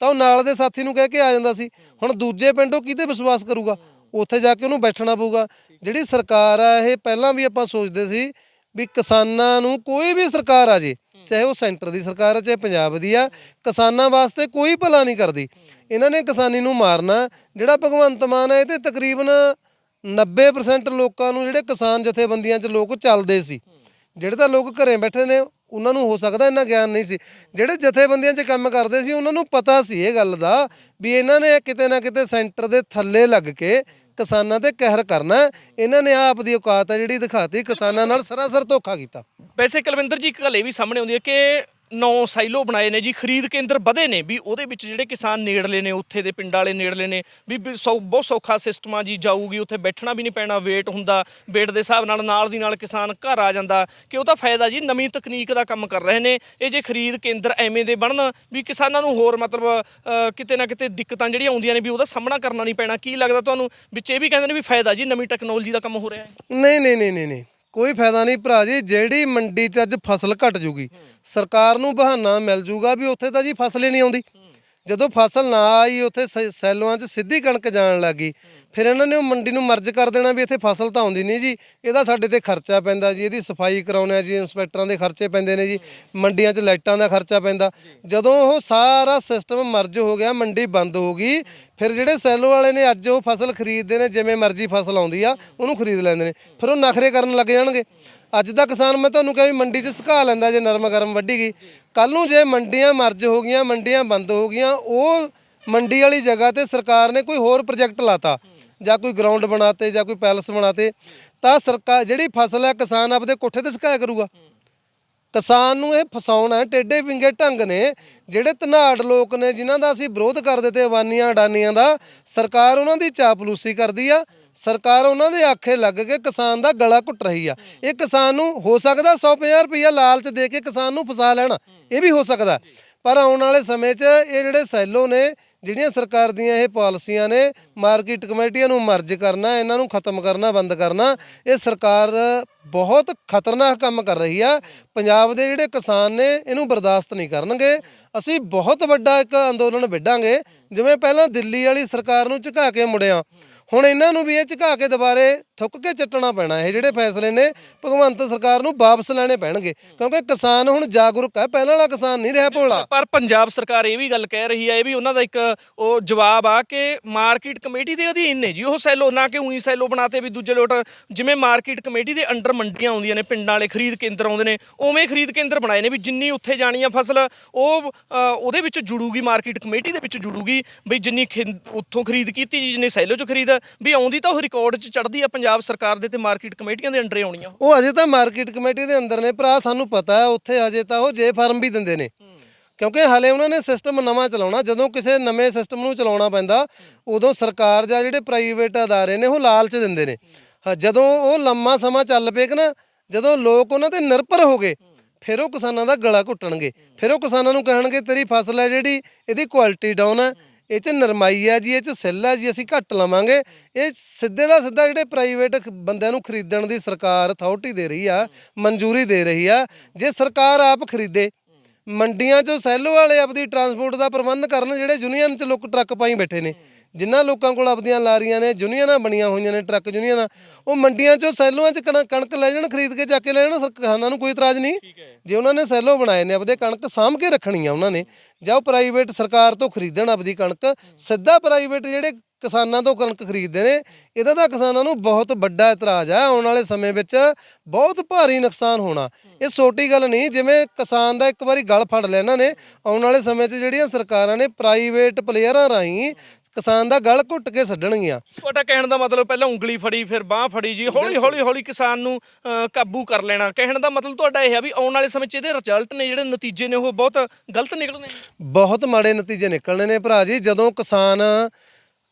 Speaker 2: ਤਾਂ ਉਹ ਨਾਲ ਦੇ ਸਾਥੀ ਨੂੰ ਕਹਿ ਕੇ ਆ ਜਾਂਦਾ ਸੀ। ਹੁਣ ਦੂਜੇ ਪਿੰਡੋਂ ਕਿਤੇ ਵਿਸ਼ਵਾਸ ਕਰੂਗਾ? ਉੱਥੇ ਜਾ ਕੇ ਉਹਨੂੰ ਬੈਠਣਾ ਪਊਗਾ। ਜਿਹੜੀ ਸਰਕਾਰ ਆ, ਇਹ ਪਹਿਲਾਂ ਵੀ ਆਪਾਂ ਸੋਚਦੇ ਸੀ ਵੀ ਕਿਸਾਨਾਂ ਨੂੰ ਕੋਈ ਵੀ ਸਰਕਾਰ ਆ ਜੇ, ਚਾਹੇ ਉਹ ਸੈਂਟਰ ਦੀ ਸਰਕਾਰ ਆ, ਚਾਹੇ ਪੰਜਾਬ ਦੀ ਆ, ਕਿਸਾਨਾਂ ਵਾਸਤੇ ਕੋਈ ਭਲਾ ਨਹੀਂ ਕਰਦੀ। ਇਹਨਾਂ ਨੇ ਕਿਸਾਨੀ ਨੂੰ ਮਾਰਨਾ, ਜਿਹੜਾ ਭਗਵੰਤ ਮਾਨ ਹੈ, ਇਹ ਤੇ ਤਕਰੀਬਨ 90% ਲੋਕਾਂ ਨੂੰ ਜਿਹੜੇ ਕਿਸਾਨ ਜਥੇਬੰਦੀਆਂ 'ਚ ਲੋਕ ਚੱਲਦੇ ਸੀ। ਜਿਹੜੇ ਤਾਂ ਲੋਕ ਘਰੇ ਬੈਠੇ ਨੇ, ਉਹਨਾਂ ਨੂੰ ਹੋ ਸਕਦਾ ਇੰਨਾ ਗਿਆਨ ਨਹੀਂ ਸੀ। ਜਿਹੜੇ ਜਥੇਬੰਦੀਆਂ 'ਚ ਕੰਮ ਕਰਦੇ ਸੀ, ਉਹਨਾਂ ਨੂੰ ਪਤਾ ਸੀ ਇਹ ਗੱਲ ਦਾ ਵੀ ਇਹਨਾਂ ਨੇ ਕਿਤੇ ਨਾ ਕਿਤੇ ਸੈਂਟਰ ਦੇ ਥੱਲੇ ਲੱਗ ਕੇ ਕਿਸਾਨਾਂ ਤੇ ਕਹਿਰ ਕਰਨਾ। ਇਹਨਾਂ ਨੇ ਆਪ ਦੀ ਔਕਾਤ ਹੈ ਜਿਹੜੀ ਦਿਖਾਤੀ ਕਿਸਾਨਾਂ ਨਾਲ ਸਰਾਸਰ ਧੋਖਾ ਕੀਤਾ।
Speaker 1: ਵੈਸੇ ਕੁਲਵਿੰਦਰ ਜੀ, ਇੱਕ ਗੱਲ ਇਹ ਵੀ ਸਾਹਮਣੇ ਆਉਂਦੀ ਹੈ ਕਿ ਨੌ ਸਾਈਲੋ ਬਣਾਏ ਨੇ ਜੀ, ਖਰੀਦ ਕੇਂਦਰ ਵਧੇ ਨੇ ਵੀ ਉਹਦੇ ਵਿੱਚ ਜਿਹੜੇ ਕਿਸਾਨ ਨੇੜਲੇ ਨੇ, ਉੱਥੇ ਦੇ ਪਿੰਡਾਂ ਵਾਲੇ ਨੇੜਲੇ ਨੇ, ਵੀ ਵੀ ਸੌ, ਬਹੁਤ ਸੌਖਾ ਸਿਸਟਮ ਆ ਜੀ ਜਾਊਗੀ, ਉੱਥੇ ਬੈਠਣਾ ਵੀ ਨਹੀਂ ਪੈਣਾ ਵੇਟ ਹੁੰਦਾ ਵੇਟ ਦੇ ਹਿਸਾਬ ਨਾਲ ਨਾਲ ਦੀ ਨਾਲ ਕਿਸਾਨ ਘਰ ਆ ਜਾਂਦਾ, ਕਿ ਉਹਦਾ ਫਾਇਦਾ ਜੀ, ਨਵੀਂ ਤਕਨੀਕ ਦਾ ਕੰਮ ਕਰ ਰਹੇ ਨੇ, ਇਹ ਜੇ ਖਰੀਦ ਕੇਂਦਰ ਐਵੇਂ ਦੇ ਬਣਨ, ਵੀ ਕਿਸਾਨਾਂ ਨੂੰ ਹੋਰ ਮਤਲਬ ਕਿਤੇ ਨਾ ਕਿਤੇ ਦਿੱਕਤਾਂ ਜਿਹੜੀਆਂ ਆਉਂਦੀਆਂ ਨੇ, ਵੀ ਉਹਦਾ ਸਾਹਮਣਾ ਕਰਨਾ ਨਹੀਂ ਪੈਣਾ, ਕੀ ਲੱਗਦਾ ਤੁਹਾਨੂੰ? ਵਿੱਚ ਇਹ ਵੀ ਕਹਿੰਦੇ ਨੇ ਵੀ ਫਾਇਦਾ ਜੀ, ਨਵੀਂ ਟੈਕਨੋਲੋਜੀ ਦਾ ਕੰਮ ਹੋ ਰਿਹਾ ਹੈ।
Speaker 2: ਨਹੀਂ ਨਹੀਂ ਨਹੀਂ ਨਹੀਂ। ਕੋਈ ਫਾਇਦਾ ਨਹੀਂ ਭਰਾ ਜੀ ਜਿਹੜੀ ਮੰਡੀ 'ਚ ਅੱਜ ਫਸਲ ਘਟ ਜੂਗੀ ਸਰਕਾਰ ਨੂੰ ਬਹਾਨਾ ਮਿਲ ਜੂਗਾ ਵੀ ਉੱਥੇ ਤਾਂ ਜੀ ਫਸਲ ਹੀ ਨਹੀਂ ਆਉਂਦੀ। ਜਦੋਂ ਫਸਲ ਨਾ ਆਈ, ਉੱਥੇ ਸ- ਸੈਲੋਆਂ 'ਚ ਸਿੱਧੀ ਕਣਕ ਜਾਣ ਲੱਗੀ ਫਿਰ ਇਹਨਾਂ ਨੇ ਉਹ ਮੰਡੀ ਨੂੰ ਮਰਜ ਕਰ ਦੇਣਾ ਵੀ ਇੱਥੇ ਫਸਲ ਤਾਂ ਆਉਂਦੀ ਨਹੀਂ ਜੀ। ਇਹਦਾ ਸਾਡੇ ਤੇ ਖਰਚਾ ਪੈਂਦਾ ਜੀ। ਇਹਦੀ ਸਫ਼ਾਈ ਕਰਾਉਣਾ ਜੀ, ਇੰਸਪੈਕਟਰਾਂ ਦੇ ਖਰਚੇ ਪੈਂਦੇ ਨੇ ਜੀ। ਮੰਡੀਆਂ 'ਚ ਲਾਈਟਾਂ ਦਾ ਖਰਚਾ ਪੈਂਦਾ। ਜਦੋਂ ਉਹ ਸਾਰਾ ਸਿਸਟਮ ਮਰਜ ਹੋ ਗਿਆ, ਮੰਡੀ ਬੰਦ ਹੋ ਗਈ, ਫਿਰ ਜਿਹੜੇ ਸੈਲੋ ਵਾਲੇ ਨੇ ਅੱਜ ਉਹ ਫਸਲ ਖਰੀਦਦੇ ਨੇ, ਜਿਵੇਂ ਮਰਜ਼ੀ ਫਸਲ ਆਉਂਦੀ ਆ, ਉਹਨੂੰ ਖਰੀਦ ਲੈਂਦੇ ਨੇ। ਫਿਰ ਉਹ ਨਖਰੇ ਕਰਨ ਲੱਗ ਜਾਣਗੇ। ਅੱਜ ਦਾ ਕਿਸਾਨ, ਮੈਂ ਤੁਹਾਨੂੰ ਕਿਹਾ ਵੀ ਮੰਡੀ 'ਚ ਸੁਕਾ ਲੈਂਦਾ ਜੇ ਨਰਮ ਗਰਮ ਵੱਢੀ ਗਈ। ਕੱਲ ਨੂੰ ਜੇ ਮੰਡੀਆਂ ਮਰਜ ਹੋ ਗਈਆਂ, ਮੰਡੀਆਂ ਬੰਦ ਹੋ ਗਈਆਂ, ਉਹ ਮੰਡੀ ਵਾਲੀ ਜਗ੍ਹਾ ਤੇ ਸਰਕਾਰ ਨੇ ਕੋਈ ਹੋਰ ਪ੍ਰੋਜੈਕਟ ਲਾਤਾ। ਜਾਂ ਕੋਈ ਗਰਾਊਂਡ ਬਣਾਤੇ, ਜਾਂ ਕੋਈ ਪੈਲਸ ਬਣਾਤੇ, ਤਾਂ ਸਰਕਾਰ ਜਿਹੜੀ ਫਸਲ ਹੈ, ਕਿਸਾਨ ਆਪਦੇ ਕੋਠੇ ਤੇ ਸੁਕਾਇਆ ਕਰੂਗਾ। ਕਿਸਾਨ ਨੂੰ ਇਹ ਫਸਾਉਣਾ ਹੈ ਟੇਡੇ ਵਿੰਗੇ ਢੰਗ ਨੇ, ਜਿਹੜੇ ਧਨਾੜ ਲੋਕ ਨੇ, ਜਿਨ੍ਹਾਂ ਦਾ ਅਸੀਂ ਵਿਰੋਧ ਕਰਦੇ ਤੇ ਅਵਾਨੀਆਂ ਅਡਾਨੀਆਂ ਦਾ, ਸਰਕਾਰ ਉਹਨਾਂ ਦੀ ਚਾਪਲੂਸੀ ਕਰਦੀ ਆ। ਸਰਕਾਰ ਉਹਨਾਂ ਦੇ ਆਖੇ ਲੱਗ ਕੇ ਕਿਸਾਨ ਦਾ ਗਲਾ ਘੁੱਟ ਰਹੀ ਆ। ਇਹ ਕਿਸਾਨ ਨੂੰ ਹੋ ਸਕਦਾ 150 ਰੁਪਈਆ ਲਾਲਚ ਦੇ ਕੇ ਕਿਸਾਨ ਨੂੰ ਫਸਾ ਲੈਣ। ਇਹ ਵੀ ਹੋ ਸਕਦਾ। ਪਰ ਆਉਣ ਵਾਲੇ ਸਮੇਂ 'ਚ ਇਹ ਜਿਹੜੇ ਸੈਲੋ ਨੇ, ਜਿਹੜੀਆਂ ਸਰਕਾਰ ਦੀਆਂ ਇਹ ਪਾਲਿਸੀਆਂ ਨੇ, ਮਾਰਕੀਟ ਕਮੇਟੀਆਂ ਨੂੰ ਮਰਜ ਕਰਨਾ, ਇਹਨਾਂ ਨੂੰ ਖਤਮ ਕਰਨਾ, ਬੰਦ ਕਰਨਾ, ਇਹ ਸਰਕਾਰ ਬਹੁਤ ਖਤਰਨਾਕ ਕੰਮ ਕਰ ਰਹੀ ਆ। ਪੰਜਾਬ ਦੇ ਜਿਹੜੇ ਕਿਸਾਨ ਨੇ, ਇਹਨੂੰ ਬਰਦਾਸ਼ਤ ਨਹੀਂ ਕਰਨਗੇ। ਅਸੀਂ ਬਹੁਤ ਵੱਡਾ ਇੱਕ ਅੰਦੋਲਨ ਵਿੱਢਾਂਗੇ। ਜਿਵੇਂ ਪਹਿਲਾਂ ਦਿੱਲੀ ਵਾਲੀ ਸਰਕਾਰ ਨੂੰ ਝੁਕਾ ਕੇ ਮੁੜਿਆ। ਹੁਣ ਇਹਨਾਂ ਨੂੰ ਵੀ ਇਹ ਝੁਕਾ ਕੇ ਦੁਬਾਰੇ ਥੁੱਕ ਕੇ ਚੱਟਣਾ ਪੈਣਾ, ਇਹ ਜਿਹੜੇ ਫੈਸਲੇ ਨੇ ਭਗਵੰਤ ਸਰਕਾਰ ਨੂੰ ਵਾਪਸ ਲੈਣੇ ਪੈਣਗੇ। ਕਿਉਂਕਿ ਕਿਸਾਨ ਹੁਣ ਜਾਗਰੂਕ ਹੈ, ਪਹਿਲਾਂ ਵਾਲਾ ਕਿਸਾਨ ਨਹੀਂ ਰਿਹਾ ਭੋਲਾ।
Speaker 1: ਪਰ ਪੰਜਾਬ ਸਰਕਾਰ ਇਹ ਵੀ ਗੱਲ ਕਹਿ ਰਹੀ ਹੈ, ਇਹ ਵੀ ਉਹਨਾਂ ਦਾ ਇੱਕ ਉਹ ਜਵਾਬ ਆ ਕਿ ਮਾਰਕੀਟ ਕਮੇਟੀ ਦੇ ਅਧੀਨ ਨੇ ਜੀ, ਉਹ ਸੈਲੋ ਨਾ ਕਿ ਉਹੀ ਸੈਲੋ ਬਣਾਤੇ ਵੀ ਦੂਜੇ ਲੋਟ, ਜਿਵੇਂ ਮਾਰਕੀਟ ਕਮੇਟੀ ਦੇ ਅੰਡਰ ਮੰਡੀਆਂ ਆਉਂਦੀਆਂ ਨੇ, ਪਿੰਡਾਂ ਵਾਲੇ ਖਰੀਦ ਕੇਂਦਰ ਆਉਂਦੇ ਨੇ, ਉਵੇਂ ਖਰੀਦ ਕੇਂਦਰ ਬਣਾਏ ਨੇ ਵੀ ਜਿੰਨੀ ਉੱਥੇ ਜਾਣੀ ਆ ਫਸਲ, ਉਹ ਉਹਦੇ ਵਿੱਚ ਜੁੜੂਗੀ, ਮਾਰਕੀਟ ਕਮੇਟੀ ਦੇ ਵਿੱਚ ਜੁੜੂਗੀ, ਵੀ ਜਿੰਨੀ ਖਿ- ਉੱਥੋਂ ਖਰੀਦ ਕੀਤੀ ਜੀ, ਜਿੰਨੀ ਸੈਲੋ ਚ ਖਰੀਦ ਵੀ ਆਉਂਦੀ ਤਾਂ ਉਹ ਰਿਕਾਰਡ 'ਚ ਚੜਦੀ ਆ ਪੰਜਾਬ ਸਰਕਾਰ ਦੇ ਤੇ ਮਾਰਕੀਟ ਕਮੇਟੀਆਂ ਦੇ ਅੰਡਰ ਆਉਣੀਆਂ।
Speaker 2: ਉਹ ਅਜੇ ਤਾਂ ਮਾਰਕੀਟ ਕਮੇਟੀ ਦੇ ਅੰਦਰ ਨੇ ਭਰਾ ਸਾਨੂੰ ਪਤਾ ਹੈ ਉੱਥੇ ਅਜੇ ਤਾਂ ਉਹ ਜੇ ਫਾਰਮ ਵੀ ਦਿੰਦੇ ਨੇ। ਕਿਉਂਕਿ ਹਲੇ ਉਹਨਾਂ ਨੇ ਸਿਸਟਮ ਨਵਾਂ ਚਲਾਉਣਾ ਜਦੋਂ ਕਿਸੇ ਨਵੇਂ ਸਿਸਟਮ ਨੂੰ ਚਲਾਉਣਾ ਪੈਂਦਾ ਉਦੋਂ ਸਰਕਾਰ ਜਾਂ ਜਿਹੜੇ ਪ੍ਰਾਈਵੇਟ ਅਦਾਰੇ ਨੇ ਉਹ ਲਾਲਚ ਦਿੰਦੇ ਨੇ। ਜਦੋਂ ਉਹ ਲੰਮਾ ਸਮਾਂ ਚੱਲ ਪਏ ਕਿ ਨਾ ਜਦੋਂ ਲੋਕ ਉਹਨਾਂ ਤੇ ਨਿਰਭਰ ਹੋ ਗਏ ਫਿਰ ਉਹ ਕਿਸਾਨਾਂ ਦਾ ਗਲਾ ਘੁੱਟਣਗੇ। ਫਿਰ ਉਹ ਕਿਸਾਨਾਂ ਨੂੰ ਕਹਿਣਗੇ ਤੇਰੀ ਫਸਲ ਹੈ ਜਿਹੜੀ ਇਹਦੀ ਕੁਆਲਿਟੀ ਡਾਊਨ ਹੈ। ਇਹ ਚ ਨਰਮਾਈ ਹੈ ਜੀ, ਇਹ ਚ ਸਿੱਲ ਹੈ ਜੀ, ਅਸੀਂ ਘੱਟ ਲਵਾਂਗੇ। ਇਹ ਸਿੱਧੇ ਦਾ ਸਿੱਧਾ ਜਿਹੜੇ ਪ੍ਰਾਈਵੇਟ ਬੰਦਿਆਂ ਨੂੰ ਖਰੀਦਣ ਦੀ ਸਰਕਾਰ ਅਥਾਰਟੀ ਦੇ ਰਹੀ ਆ, ਮਨਜ਼ੂਰੀ ਦੇ ਰਹੀ ਆ। ਜੇ ਸਰਕਾਰ ਆਪ ਖਰੀਦੇ, ਮੰਡੀਆਂ 'ਚੋਂ ਸੈਲੋ ਵਾਲੇ ਆਪਦੀ ਟਰਾਂਸਪੋਰਟ ਦਾ ਪ੍ਰਬੰਧ ਕਰਨ, ਜਿਹੜੇ ਯੂਨੀਅਨ 'ਚ ਲੋਕ ਟਰੱਕ ਪਾਈ ਬੈਠੇ ਨੇ ਜਿਨ੍ਹਾਂ ਲੋਕਾਂ ਕੋਲ ਆਪਦੀਆਂ ਲਾਰੀਆਂ ਨੇ ਯੂਨੀਅਨਾਂ ਬਣੀਆਂ ਹੋਈਆਂ ਨੇ ਟਰੱਕ ਯੂਨੀਅਨਾਂ ਉਹ ਮੰਡੀਆਂ 'ਚੋਂ ਸੈਲੋਆਂ 'ਚ ਕਣ- ਕਣਕ ਲੈ ਜਾਣ ਖਰੀਦ ਕੇ ਚੱਕ ਕੇ ਲੈ ਜਾਣ ਕਿਸਾਨਾਂ ਨੂੰ ਕੋਈ ਇਤਰਾਜ਼ ਨਹੀਂ। ਜੇ ਉਹਨਾਂ ਨੇ ਸੈਲੋ ਬਣਾਏ ਨੇ ਆਪਦੇ ਕਣਕ ਸਾਂਭ ਕੇ ਰੱਖਣੀ ਆ ਉਹਨਾਂ ਨੇ ਜਾਂ ਉਹ ਪ੍ਰਾਈਵੇਟ ਸਰਕਾਰ ਤੋਂ ਖਰੀਦਣ ਆਪਦੀ ਕਣਕ ਸਿੱਧਾ ਪ੍ਰਾਈਵੇਟ ਜਿਹੜੇ ਕਿਸਾਨਾਂ ਤੋਂ ਕਣਕ ਖਰੀਦਦੇ ਨੇ ਇਹਦਾ ਤਾਂ ਕਿਸਾਨਾਂ ਨੂੰ ਬਹੁਤ ਵੱਡਾ ਇਤਰਾਜ਼ ਆ। ਆਉਣ ਵਾਲੇ ਸਮੇਂ ਵਿੱਚ ਬਹੁਤ ਭਾਰੀ ਨੁਕਸਾਨ ਹੋਣਾ। ਇਹ ਛੋਟੀ ਗੱਲ ਨਹੀਂ ਜਿਵੇਂ ਕਿਸਾਨ ਦਾ ਇੱਕ ਵਾਰੀ ਗਲ ਫੜ ਲਿਆ ਇਹਨਾਂ ਨੇ ਆਉਣ ਵਾਲੇ ਸਮੇਂ 'ਚ ਜਿਹੜੀਆਂ ਸਰਕਾਰਾਂ ਨੇ ਪ੍ਰਾਈਵੇਟ ਪਲੇਅਰਾਂ ਰਾਹੀਂ ਕਿਸਾਨ ਦਾ ਗਲ ਘੁੱਟ ਕੇ ਛੱਡਣਗੀਆਂ
Speaker 1: ਤੁਹਾਡਾ ਕਹਿਣ ਦਾ ਮਤਲਬ ਪਹਿਲਾਂ ਉਂਗਲੀ ਫੜੀ ਫਿਰ ਬਾਹ ਫੜੀ ਜੀ। ਹੌਲੀ ਹੌਲੀ ਹੌਲੀ ਕਿਸਾਨ ਨੂੰ ਅ, ਕਾਬੂ ਕਰ ਲੈਣਾ। ਕਹਿਣ ਦਾ ਮਤਲਬ ਤੁਹਾਡਾ ਇਹ ਆ ਵੀ ਆਉਣ ਵਾਲੇ ਸਮੇਂ 'ਚ ਇਹਦੇ ਰਿਜ਼ਲਟ ਨੇ ਜਿਹੜੇ ਨਤੀਜੇ ਨੇ ਉਹ ਬਹੁਤ ਗਲਤ ਨਿਕਲਣੇ ਨੇ।
Speaker 2: ਬਹੁਤ ਮਾੜੇ ਨਤੀਜੇ ਨਿਕਲਣੇ ਨੇ ਭਰਾ ਜੀ। ਜਦੋਂ ਕਿਸਾਨ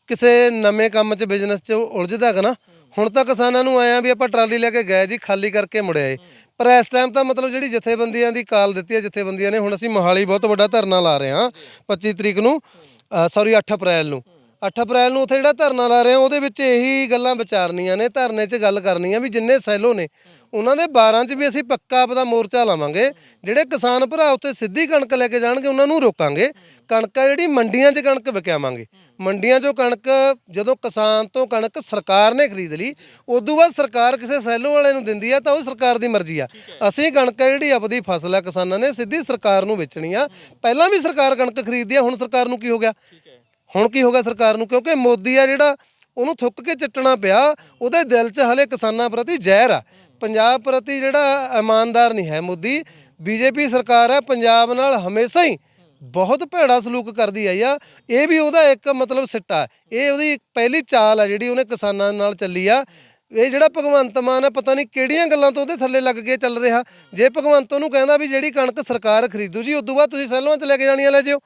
Speaker 2: ਕਿਸੇ ਨਵੇਂ ਕੰਮ 'ਚ ਬਿਜ਼ਨਸ 'ਚ ਉਲਝਦਾ ਹੈਗਾ ਨਾ ਹੁਣ ਤਾਂ ਕਿਸਾਨਾਂ ਨੂੰ ਆਇਆ ਵੀ ਆਪਾਂ ਟਰਾਲੀ ਲੈ ਕੇ ਗਏ ਜੀ ਖਾਲੀ ਕਰਕੇ ਮੁੜਿਆ ਏ ਪਰ ਇਸ ਟਾਈਮ ਤਾਂ ਮਤਲਬ ਜਿਹੜੀ ਜਥੇਬੰਦੀਆਂ ਦੀ ਕਾਲ ਦਿੱਤੀ ਹੈ ਜਥੇਬੰਦੀਆਂ ਨੇ ਹੁਣ ਅਸੀਂ ਮੋਹਾਲੀ ਬਹੁਤ ਵੱਡਾ ਧਰਨਾ ਲਾ ਰਹੇ ਹਾਂ 25 ਤਰੀਕ ਨੂੰ। ਸੌਰੀ 8 ਅਪ੍ਰੈਲ ਨੂੰ। 8 ਅਪ੍ਰੈਲ ਨੂੰ ਉੱਥੇ ਜਿਹੜਾ ਧਰਨਾ ਲਾ ਰਹੇ ਹਾਂ, ਉਹਦੇ ਵਿੱਚ ਇਹੀ ਗੱਲਾਂ ਵਿਚਾਰਨੀਆਂ ਨੇ, ਧਰਨੇ 'ਚ ਗੱਲ ਕਰਨੀ ਆ ਵੀ ਜਿੰਨੇ ਸੈਲੋ ਨੇ, ਉਹਨਾਂ ਦੇ 12 'ਚ ਵੀ ਅਸੀਂ ਪੱਕਾ ਆਪਦਾ ਮੋਰਚਾ ਲਾਵਾਂਗੇ। ਜਿਹੜੇ ਕਿਸਾਨ ਭਰਾ ਉੱਤੇ ਸਿੱਧੀ ਕਣਕ ਲੈ ਕੇ ਜਾਣਗੇ, ਉਹਨਾਂ ਨੂੰ ਰੋਕਾਂਗੇ। ਕਣਕ ਆ ਜਿਹੜੀ ਮੰਡੀਆਂ 'ਚ ਕਣਕ ਵਿਕਿਆਵਾਂਗੇ ਮੰਡੀਆਂ 'ਚੋਂ ਕਣਕ ਜਦੋਂ ਕਿਸਾਨ ਤੋਂ ਕਣਕ ਸਰਕਾਰ ਨੇ ਖਰੀਦ ਲਈ ਉਦੋਂ ਬਾਅਦ ਸਰਕਾਰ ਕਿਸੇ ਸੈਲੋ ਵਾਲੇ ਨੂੰ ਦਿੰਦੀ ਆ ਤਾਂ ਉਹ ਸਰਕਾਰ ਦੀ ਮਰਜ਼ੀ ਆ। ਅਸੀਂ ਕਣਕ ਆ ਜਿਹੜੀ ਆਪਦੀ ਫਸਲ ਆ ਕਿਸਾਨਾਂ ਨੇ ਸਿੱਧੀ ਸਰਕਾਰ ਨੂੰ ਵੇਚਣੀ ਆ। ਪਹਿਲਾਂ ਵੀ ਸਰਕਾਰ ਕਣਕ ਖਰੀਦਦੀ ਆ ਹੁਣ ਸਰਕਾਰ ਨੂੰ ਕੀ ਹੋ ਗਿਆ? ਹੁਣ ਕੀ ਹੋ ਗਿਆ ਸਰਕਾਰ ਨੂੰ? ਕਿਉਂਕਿ ਮੋਦੀ ਆ ਜਿਹੜਾ ਉਹਨੂੰ ਥੁੱਕ ਕੇ ਚੱਟਣਾ ਪਿਆ ਉਹਦੇ ਦਿਲ 'ਚ ਹਲੇ ਕਿਸਾਨਾਂ ਪ੍ਰਤੀ ਜ਼ਹਿਰ ਆ। ਪੰਜਾਬ ਪ੍ਰਤੀ ਜਿਹੜਾ ਇਮਾਨਦਾਰ ਨਹੀਂ ਹੈ ਮੋਦੀ। ਬੀਜੇਪੀ ਸਰਕਾਰ ਹੈ ਪੰਜਾਬ ਨਾਲ ਹਮੇਸ਼ਾ ਹੀ ਬਹੁਤ ਭੈੜਾ ਸਲੂਕ ਕਰਦੀ ਆਈ ਆ। ਇਹ ਵੀ ਉਹਦਾ ਇੱਕ ਮਤਲਬ ਸਿੱਟਾ। ਇਹ ਉਹਦੀ ਪਹਿਲੀ ਚਾਲ ਆ ਜਿਹੜੀ ਉਹਨੇ ਕਿਸਾਨਾਂ ਨਾਲ ਚੱਲੀ ਆ। ਇਹ ਜਿਹੜਾ ਭਗਵੰਤ ਮਾਨ ਹੈ ਪਤਾ ਨਹੀਂ ਕਿਹੜੀਆਂ ਗੱਲਾਂ ਤੋਂ ਉਹਦੇ ਥੱਲੇ ਲੱਗ ਕੇ ਚੱਲ ਰਿਹਾ। ਜੇ ਭਗਵੰਤ ਉਹਨੂੰ ਕਹਿੰਦਾ ਵੀ ਜਿਹੜੀ ਕਣਕ ਸਰਕਾਰ ਖਰੀਦੂ ਜੀ, ਉਦੋਂ ਬਾਅਦ ਤੁਸੀਂ ਸੈਲੋਂ 'ਚ ਲੈ ਕੇ ਜਾਣੀਆਂ ਲੈ ਜਿਓ।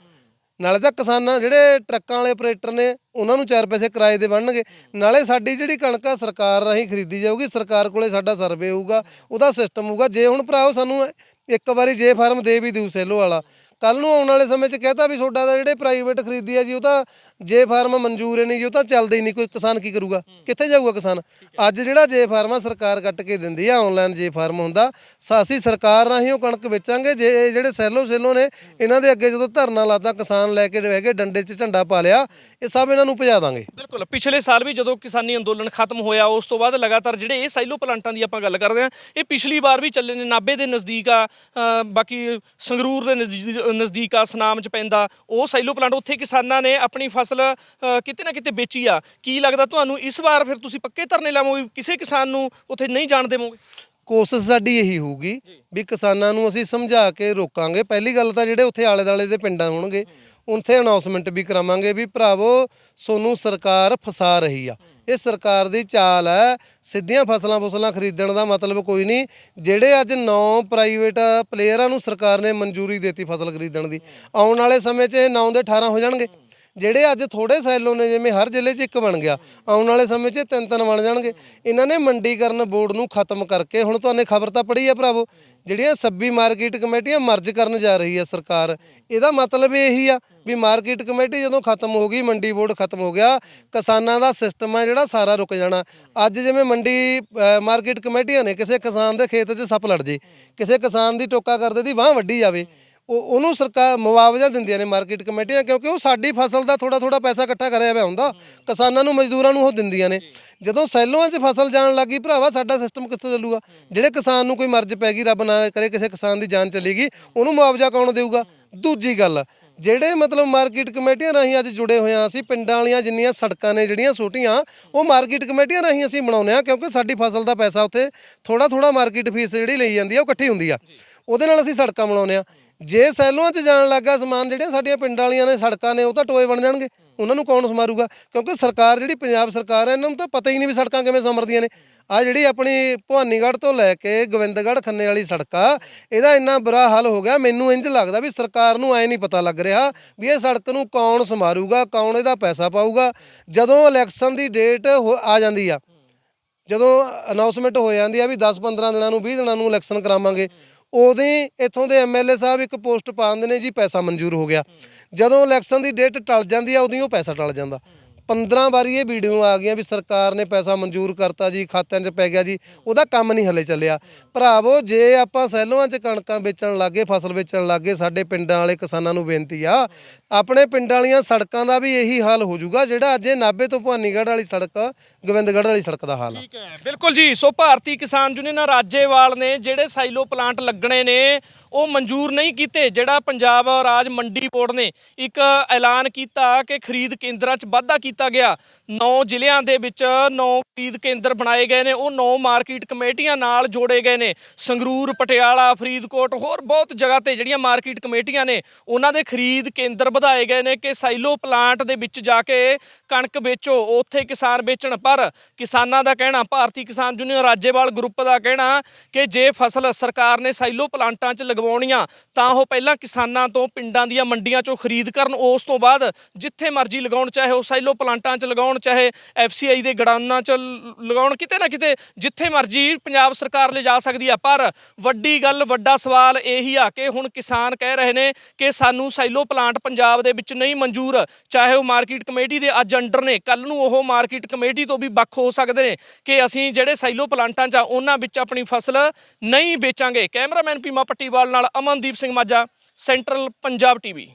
Speaker 2: ਨਾਲੇ ਤਾਂ ਕਿਸਾਨਾਂ, ਜਿਹੜੇ ਟਰੱਕਾਂ ਵਾਲੇ ਆਪਰੇਟਰ ਨੇ, ਉਹਨਾਂ ਨੂੰ ਚਾਰ ਪੈਸੇ ਕਿਰਾਏ ਦੇ ਬਣਨਗੇ। ਨਾਲੇ ਸਾਡੀ ਜਿਹੜੀ ਕਣਕ ਆ, ਸਰਕਾਰ ਰਾਹੀਂ ਖਰੀਦੀ ਜਾਊਗੀ। ਸਰਕਾਰ ਕੋਲੇ ਸਾਡਾ ਸਰਵੇ ਹੋਊਗਾ, ਉਹਦਾ ਸਿਸਟਮ ਹੋਊਗਾ। ਜੇ ਹੁਣ ਭਰਾਓ ਸਾਨੂੰ ਇੱਕ ਵਾਰੀ ਜੇ ਫਾਰਮ ਦੇ ਵੀ ਦਿਉ ਸੈਲੋ ਵਾਲਾ। ਕੱਲ ਨੂੰ ਆਉਣ ਵਾਲੇ ਸਮੇਂ 'ਚ ਕਹਤਾ ਵੀ ਤੁਹਾਡਾ ਦਾ ਜਿਹੜੇ ਪ੍ਰਾਈਵੇਟ ਖਰੀਦੀ ਆ ਜੀ ਉਹ ਤਾਂ ਜੇ ਫਾਰਮ ਮਨਜ਼ੂਰ ਨਹੀਂ ਜੀ ਉਹ ਤਾਂ ਚੱਲਦਾ ਹੀ ਨਹੀਂ ਕੋਈ ਕਿਸਾਨ ਕੀ ਕਰੂਗਾ? ਕਿੱਥੇ ਜਾਊਗਾ ਕਿਸਾਨ? ਅੱਜ ਜਿਹੜਾ ਜੇ ਫਾਰਮ ਆ ਸਰਕਾਰ ਕੱਟ ਕੇ ਦਿੰਦੀ ਆ ਆਨਲਾਈਨ ਜੇ ਫਾਰਮ ਹੁੰਦਾ ਸਾ ਅਸੀਂ ਸਰਕਾਰ ਰਾਹੀਂ ਉਹ ਕਣਕ ਵੇਚਾਂਗੇ ਜੇ ਇਹ ਜਿਹੜੇ ਸੈਲੋ ਸੈਲੋ ਨੇ ਇਹਨਾਂ ਦੇ ਅੱਗੇ ਜਦੋਂ ਧਰਨਾ ਲਾਤਾ ਕਿਸਾਨ ਲੈ ਕੇ ਬਹਿ ਗਏ ਡੰਡੇ 'ਚ ਝੰਡਾ ਪਾ ਲਿਆ ਇਹ ਸਭ ਇਹਨਾਂ ਨੂੰ ਭਜਾ ਦਾਂਗੇ।
Speaker 1: ਬਿਲਕੁਲ ਪਿਛਲੇ ਸਾਲ ਵੀ ਜਦੋਂ ਕਿਸਾਨੀ ਅੰਦੋਲਨ ਖਤਮ ਹੋਇਆ ਉਸ ਤੋਂ ਬਾਅਦ ਲਗਾਤਾਰ ਜਿਹੜੇ ਇਹ ਸਾਈਲੋ ਪਲਾਂਟਾਂ ਦੀ ਆਪਾਂ ਗੱਲ ਕਰਦੇ ਆ ਇਹ ਪਿਛਲੀ ਵਾਰ ਵੀ ਚੱਲੇ ਨੇ ਨਾਬੇ ਦੇ ਨਜ਼ਦੀਕ ਆ ਬਾਕੀ ਸੰਗਰੂਰ ਦੇ ਨਜ਼ਦੀਕ ਆ, ਸਨਾਮ ਚ ਪੈਂਦਾ। ਉਹ ਸੈਲੋ ਪਲਾਂਟ ਉੱਥੇ ਕਿਸਾਨਾਂ ਨੇ ਆਪਣੀ ਫਸਲ ਕਿਤੇ ਨਾ ਕਿਤੇ ਵੇਚੀ ਆ। ਕੀ ਲੱਗਦਾ ਤੁਹਾਨੂੰ, ਇਸ ਵਾਰ ਫਿਰ ਤੁਸੀਂ ਪੱਕੇ ਧਰਨੇ ਲਾਵੋਗੇ? ਕਿਸੇ ਕਿਸਾਨ ਨੂੰ ਉੱਥੇ ਨਹੀਂ ਜਾਣ ਦੇਵੋਗੇ?
Speaker 2: ਕੋਸ਼ਿਸ਼ ਸਾਡੀ ਇਹੀ ਹੋਊਗੀ ਵੀ ਕਿਸਾਨਾਂ ਨੂੰ ਅਸੀਂ ਸਮਝਾ ਕੇ ਰੋਕਾਂਗੇ। ਪਹਿਲੀ ਗੱਲ ਤਾਂ ਜਿਹੜੇ ਉੱਥੇ ਆਲੇ ਦਾਲੇ ਦੇ ਪਿੰਡਾਂ ਹੋਣਗੇ ਉੱਥੇ ਅਨਾਉਂਸਮੈਂਟ ਵੀ ਕਰਾਵਾਂਗੇ ਵੀ ਭਰਾਵੋ ਸੋਨੂੰ ਸਰਕਾਰ ਫਸਾ ਰਹੀ ਆ। ਇਹ ਸਰਕਾਰ ਦੀ ਚਾਲ ਹੈ ਸਿੱਧੀਆਂ ਫਸਲਾਂ ਫਸਲਾਂ ਖਰੀਦਣ ਦਾ ਮਤਲਬ ਕੋਈ ਨਹੀਂ। ਜਿਹੜੇ ਅੱਜ ਨੌ ਪ੍ਰਾਈਵੇਟ ਪਲੇਅਰਾਂ ਨੂੰ ਸਰਕਾਰ ਨੇ ਮਨਜ਼ੂਰੀ ਦਿੱਤੀ ਫਸਲ ਖਰੀਦਣ ਦੀ। ਆਉਣ ਵਾਲੇ ਸਮੇਂ 'ਚ ਇਹ 9 ਦੇ 18 ਹੋ ਜਾਣਗੇ। ਜਿਹੜੇ ਅੱਜ ਥੋੜੇ ਸੈਲੋ ਨੇ, ਜਿਵੇਂ ਹਰ ਜ਼ਿਲ੍ਹੇ 'ਚ ਇੱਕ ਬਣ ਗਿਆ, ਆਉਣ ਵਾਲੇ ਸਮੇਂ 'ਚ ਤਿੰਨ ਤਿੰਨ ਬਣ ਜਾਣਗੇ। ਇਹਨਾਂ ਨੇ ਮੰਡੀਕਰਨ ਬੋਰਡ ਨੂੰ ਖਤਮ ਕਰਕੇ ਹੁਣ ਤੁਹਾਨੂੰ ਖਬਰ ਤਾਂ ਪੜ੍ਹੀ ਆ ਭਰਾਵੋ, ਜਿਹੜੀਆਂ ਸੱਬੀ ਮਾਰਕੀਟ ਕਮੇਟੀਆਂ ਮਰਜ ਕਰਨ ਜਾ ਰਹੀ ਹੈ ਸਰਕਾਰ, ਇਹਦਾ ਮਤਲਬ ਇਹੀ ਆ ਵੀ ਮਾਰਕੀਟ ਕਮੇਟੀ ਜਦੋਂ ਖਤਮ ਹੋ ਗਈ, ਮੰਡੀ ਬੋਰਡ ਖਤਮ ਹੋ ਗਿਆ, ਕਿਸਾਨਾਂ ਦਾ ਸਿਸਟਮ ਆ ਜਿਹੜਾ ਸਾਰਾ ਰੁਕ ਜਾਣਾ। ਅੱਜ ਜਿਵੇਂ ਮੰਡੀ ਮਾਰਕੀਟ ਕਮੇਟੀਆਂ ਨੇ, ਕਿਸੇ ਕਿਸਾਨ ਦੇ ਖੇਤ 'ਚ ਸੱਪ ਲੜ ਜੇ, ਕਿਸੇ ਕਿਸਾਨ ਦੀ ਟੋਕਾ ਕਰਦੇ ਦੀ ਬਾਹ ਵੱਢੀ ਜਾਵੇ ਉਹ ਉਹਨੂੰ ਸਰਕਾਰ ਮੁਆਵਜ਼ਾ ਦਿੰਦੀਆਂ ਨੇ ਮਾਰਕੀਟ ਕਮੇਟੀਆਂ ਕਿਉਂਕਿ ਉਹ ਸਾਡੀ ਫਸਲ ਦਾ ਥੋੜਾ ਥੋੜਾ ਪੈਸਾ ਇਕੱਠਾ ਕਰਿਆ ਹੋਇਆ ਹੁੰਦਾ, ਕਿਸਾਨਾਂ ਨੂੰ ਮਜ਼ਦੂਰਾਂ ਨੂੰ ਉਹ ਦਿੰਦੀਆਂ ਨੇ। ਜਦੋਂ ਸੈਲੋਆਂ 'ਚ ਫਸਲ ਜਾਣ ਲੱਗੀ ਭਰਾਵਾ ਸਾਡਾ ਸਿਸਟਮ ਕਿੱਥੋਂ ਚੱਲੂਗਾ? ਜਿਹੜੇ ਕਿਸਾਨ ਨੂੰ ਕੋਈ ਮਰਜ਼ ਪੈ ਗਈ, ਰੱਬ ਨਾ ਕਰੇ ਕਿਸੇ ਕਿਸਾਨ ਦੀ ਜਾਨ ਚਲੀ ਗਈ, ਉਹਨੂੰ ਮੁਆਵਜ਼ਾ ਕੌਣ ਦੇਊਗਾ? ਦੂਜੀ ਗੱਲ, ਜਿਹੜੇ ਮਤਲਬ ਮਾਰਕੀਟ ਕਮੇਟੀਆਂ ਰਾਹੀਂ ਅੱਜ ਜੁੜੇ ਹੋਏ ਆ ਅਸੀਂ, ਪਿੰਡਾਂ ਵਾਲੀਆਂ ਜਿੰਨੀਆਂ ਸੜਕਾਂ ਨੇ ਜਿਹੜੀਆਂ ਛੋਟੀਆਂ, ਉਹ ਮਾਰਕੀਟ ਕਮੇਟੀਆਂ ਰਾਹੀਂ ਅਸੀਂ ਬਣਾਉਂਦੇ ਆ ਕਿਉਂਕਿ ਸਾਡੀ ਫਸਲ ਦਾ ਪੈਸਾ ਉੱਥੇ ਥੋੜਾ ਥੋੜਾ ਮਾਰਕੀਟ ਫੀਸ ਜਿਹੜੀ ਲਈ ਜਾਂਦੀ ਆ, ਉਹ ਇਕੱਠੀ ਹੁੰਦੀ ਆ। ਉਹਦੇ ਨਾਲ ਅਸੀਂ ਸੜਕਾਂ ਬਣਾਉਂਦੇ ਆ ਜੇ ਸੈਲੂਆਂ 'ਚ ਜਾਣ ਲੱਗਾ ਸਮਾਨ, ਜਿਹੜੀਆਂ ਸਾਡੀਆਂ ਪਿੰਡਾਂ ਵਾਲੀਆਂ ਨੇ, ਸੜਕਾਂ ਨੇ, ਉਹ ਤਾਂ ਟੋਏ ਬਣ ਜਾਣਗੇ। ਉਹਨਾਂ ਨੂੰ ਕੌਣ ਸਮਾਰੂਗਾ? ਕਿਉਂਕਿ ਸਰਕਾਰ, ਜਿਹੜੀ ਪੰਜਾਬ ਸਰਕਾਰ ਹੈ, ਇਹਨਾਂ ਨੂੰ ਤਾਂ ਪਤਾ ਹੀ ਨਹੀਂ ਵੀ ਸੜਕਾਂ ਕਿਵੇਂ ਸਮਰਦੀਆਂ ਨੇ। ਆ ਜਿਹੜੀ ਆਪਣੀ ਭਵਾਨੀਗੜ੍ਹ ਤੋਂ ਲੈ ਕੇ ਗੋਬਿੰਦਗੜ੍ਹ ਖੰਨੇ ਵਾਲੀ ਸੜਕ ਆ, ਇਹਦਾ ਇੰਨਾ ਬੁਰਾ ਹਾਲ ਹੋ ਗਿਆ, ਮੈਨੂੰ ਇੰਜ ਲੱਗਦਾ ਵੀ ਸਰਕਾਰ ਨੂੰ ਐ ਨਹੀਂ ਪਤਾ ਲੱਗ ਰਿਹਾ ਵੀ ਇਹ ਸੜਕ ਨੂੰ ਕੌਣ ਸਮਾਰੂਗਾ, ਕੌਣ ਇਹਦਾ ਪੈਸਾ ਪਾਊਗਾ। ਜਦੋਂ ਇਲੈਕਸ਼ਨ ਦੀ ਡੇਟ ਆ ਜਾਂਦੀ ਆ, ਜਦੋਂ ਅਨਾਉਂਸਮੈਂਟ ਹੋ ਜਾਂਦੀ ਆ ਵੀ 10-15 ਦਿਨਾਂ ਨੂੰ 20 ਦਿਨਾਂ ਨੂੰ ਇਲੈਕਸ਼ਨ ਕਰਾਵਾਂਗੇ ਉਦੋਂ ਹੀ ਇੱਥੋਂ ਦੇ ਐਮਐਲਏ ਸਾਹਿਬ ਇੱਕ ਪੋਸਟ ਪਾ ਦਿੰਦੇ ਨੇ ਜੀ, ਪੈਸਾ ਮਨਜ਼ੂਰ ਹੋ ਗਿਆ। ਜਦੋਂ ਇਲੈਕਸ਼ਨ ਦੀ ਡੇਟ ਟਲ ਜਾਂਦੀ ਆ, ਉਦੋਂ ਹੀ ਉਹ ਪੈਸਾ ਟਲ ਜਾਂਦਾ। 15 ਵਾਰੀ ਇਹ ਵੀਡੀਓ ਆ ਗਈਆਂ ਵੀ ਸਰਕਾਰ ਨੇ ਪੈਸਾ ਮਨਜ਼ੂਰ ਕਰਤਾ ਜੀ, ਖਾਤਿਆਂ 'ਚ ਪੈ ਗਿਆ ਜੀ, ਉਹਦਾ ਕੰਮ ਨਹੀਂ ਹਲੇ ਚੱਲਿਆ। ਭਰਾਵੋ, ਜੇ ਆਪਾਂ ਸੈਲੋਆਂ 'ਚ ਕਣਕਾਂ ਵੇਚਣ ਲੱਗੇ, ਫਸਲ ਵੇਚਣ ਲੱਗੇ, ਸਾਡੇ ਪਿੰਡਾਂ ਵਾਲੇ ਕਿਸਾਨਾਂ ਨੂੰ ਬੇਨਤੀ ਆ, ਆਪਣੇ ਪਿੰਡਾਂ ਵਾਲੀਆਂ ਸੜਕਾਂ ਦਾ ਵੀ ਇਹੀ ਹਾਲ ਹੋ ਜਾਊਗਾ, ਜਿਹੜਾ ਅੱਜ ਇਹ ਨਾਭੇ ਤੋਂ ਭਵਾਨੀਗੜ੍ਹ ਵਾਲੀ ਸੜਕ, ਗੋਬਿੰਦਗੜ੍ਹ ਵਾਲੀ ਸੜਕ ਦਾ ਹਾਲ ਆ।
Speaker 1: ਠੀਕ ਹੈ, ਬਿਲਕੁਲ ਜੀ। ਸੋ ਭਾਰਤੀ ਕਿਸਾਨ ਯੂਨੀਅਨ ਰਾਜੇਵਾਲ ਨੇ ਜਿਹੜੇ ਸਾਈਲੋ ਪਲਾਂਟ ਲੱਗਣੇ ਨੇ, ਉਹ ਮਨਜ਼ੂਰ ਨਹੀਂ ਕੀਤੇ, ਜਿਹੜਾ ਪੰਜਾਬ ਰਾਜ ਮੰਡੀ ਬੋਰਡ ਨੇ ਇੱਕ ਐਲਾਨ ਕੀਤਾ ਕਿ ਖਰੀਦ ਕੇਂਦਰਾਂ 'ਚ ਵਾਧਾ ਕੀਤਾ ਕੀਤਾ ਗਿਆ। 9 ਜ਼ਿਲ੍ਹਿਆਂ ਦੇ ਵਿੱਚ 9 ਖਰੀਦ ਕੇਂਦਰ ਬਣਾਏ ਗਏ ਨੇ। ਉਹ 9 ਮਾਰਕੀਟ ਕਮੇਟੀਆਂ ਨਾਲ ਜੋੜੇ ਗਏ ਨੇ। ਸੰਗਰੂਰ, ਪਟਿਆਲਾ, ਫਰੀਦਕੋਟ, ਹੋਰ ਬਹੁਤ ਜਗ੍ਹਾ ਤੇ ਜਿਹੜੀਆਂ ਮਾਰਕੀਟ ਕਮੇਟੀਆਂ ਨੇ, ਉਹਨਾਂ ਦੇ ਖਰੀਦ ਕੇਂਦਰ ਵਧਾਏ ਗਏ ਨੇ ਕਿ ਸਾਈਲੋ ਪਲਾਂਟ ਦੇ ਵਿੱਚ ਜਾ ਕੇ ਕਣਕ ਵੇਚੋ, ਉੱਥੇ ਕਿਸਾਨ ਵੇਚਣ। ਪਰ ਕਿਸਾਨਾਂ ਦਾ ਕਹਿਣਾ, ਭਾਰਤੀ ਕਿਸਾਨ ਯੂਨੀਅਨ ਰਾਜੇਵਾਲ ਗਰੁੱਪ ਦਾ ਕਹਿਣਾ ਕਿ ਜੇ ਫਸਲ ਸਰਕਾਰ ਨੇ ਸਾਈਲੋ ਪਲਾਂਟਾਂ 'ਚ ਲਗਵਾਉਣੀਆਂ, ਤਾਂ ਉਹ ਪਹਿਲਾਂ ਕਿਸਾਨਾਂ ਤੋਂ ਪਿੰਡਾਂ ਦੀਆਂ ਮੰਡੀਆਂ 'ਚੋਂ ਖਰੀਦ ਕਰਨ। ਉਸ ਤੋਂ ਬਾਅਦ ਜਿੱਥੇ ਮਰਜ਼ੀ ਲਗਾਉਣ, ਚਾਹੇ ਉਹ ਸਾਈਲੋ ਪਲਾਂਟਾਂ 'ਚ ਲਗਾਉਣ, ਚਾਹੇ ਐਫਸੀਆਈ ਦੇ ਗੜਾਨਾਂ 'ਚ ਲਗਾਉਣ, ਕਿਤੇ ਨਾ ਕਿਤੇ ਜਿੱਥੇ ਮਰਜ਼ੀ ਪੰਜਾਬ ਸਰਕਾਰ ਲਿਜਾ ਸਕਦੀ ਆ। ਪਰ ਵੱਡੀ ਗੱਲ, ਵੱਡਾ ਸਵਾਲ ਇਹੀ ਆ ਕਿ ਹੁਣ ਕਿਸਾਨ ਕਹਿ ਰਹੇ ਨੇ ਕਿ ਸਾਨੂੰ ਸਾਈਲੋ ਪਲਾਂਟ ਪੰਜਾਬ ਦੇ ਵਿੱਚ ਨਹੀਂ ਮਨਜ਼ੂਰ। ਚਾਹੇ ਉਹ ਮਾਰਕੀਟ ਕਮੇਟੀ ਦੇ ਅੱਜ ਅੰਡਰ ਨੇ ਕੱਲ ਨੂੰ ਉਹ ਮਾਰਕੀਟ ਕਮੇਟੀ ਤੋਂ ਵੀ ਵੱਖ ਹੋ ਸਕਦੇ ਨੇ ਕਿ ਅਸੀਂ ਜਿਹੜੇ ਸਾਈਲੋ ਪਲਾਂਟਾਂ 'ਚ ਆ, ਉਹਨਾਂ ਵਿੱਚ ਆਪਣੀ ਫਸਲ ਨਹੀਂ ਵੇਚਾਂਗੇ। ਕੈਮਰਾਮੈਨ ਪੀਮਾ ਪੱਟੀਵਾਲ ਨਾਲ ਅਮਨਦੀਪ ਸਿੰਘ ਮਾਝਾ, ਸੈਂਟਰਲ ਪੰਜਾਬ ਟੀਵੀ।